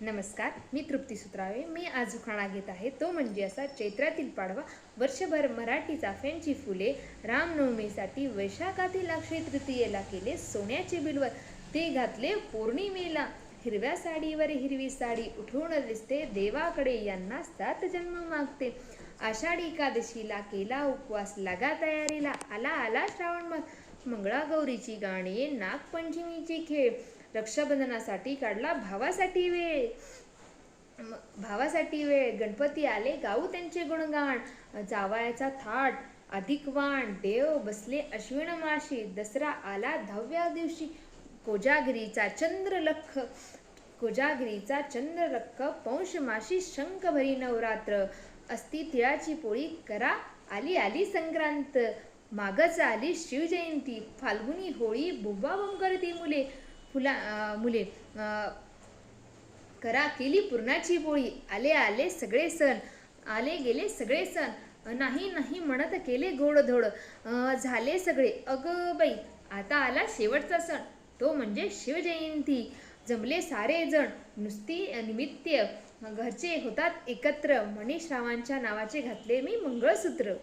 नमस्कार मी तृप्ती सुत्रावे. मी आज उखाणा घेत आहे. तो म्हणजे असा चैत्रातील पाडवा. वर्षभर मराठी चाफ्यांची फुले रामनवमीसाठी वैशाखातील अक्षय तृतीयेला केले सोन्याचे बिलवर ते घातले पौर्णिमेला. हिरव्या साडीवर हिरवी साडी उठवून दिसते. देवाकडे यांना सात जन्म मागते. आषाढी एकादशीला केला उपवास. लागा तयारीला. आला आला श्रावण मग मंगळागौरीची गाणी नागपंचमीची खेळ. रक्षाबंधनासाठी काढला भावासाठी वेळ. भावासाठी वेळ. गणपती आले गाऊ त्यांचे गुणगाण जावयाचा थाट अधिक वाण. देव बसले अश्विन माशी. दसरा आला दहाव्या दिवशी. कोजागिरीचा चंद्रलख कोजागिरीचा चंद्रलख. पौष माशी शंख भरी नवरात्र. अस्ति तिळाची पोळी करा. आली आली संक्रांत. मागच आली शिवजयंती. फाल्गुनी होळी बुंबाबुंब करती मुले. फुला मुले करा केली पुरणाची पोळी आले आले सगळे सण. आले गेले सगळे सण. नाही नाही म्हणत केले गोडधोड. धोड झाले सगळे. अगं बाई आता आला शेवटचा सण. तो म्हणजे शिवजयंती. जमले सारे जण. नुसती निमित्त. घरचे होतात एकत्र. मनीष रावांच्या नावाचे घातले मी मंगळसूत्र.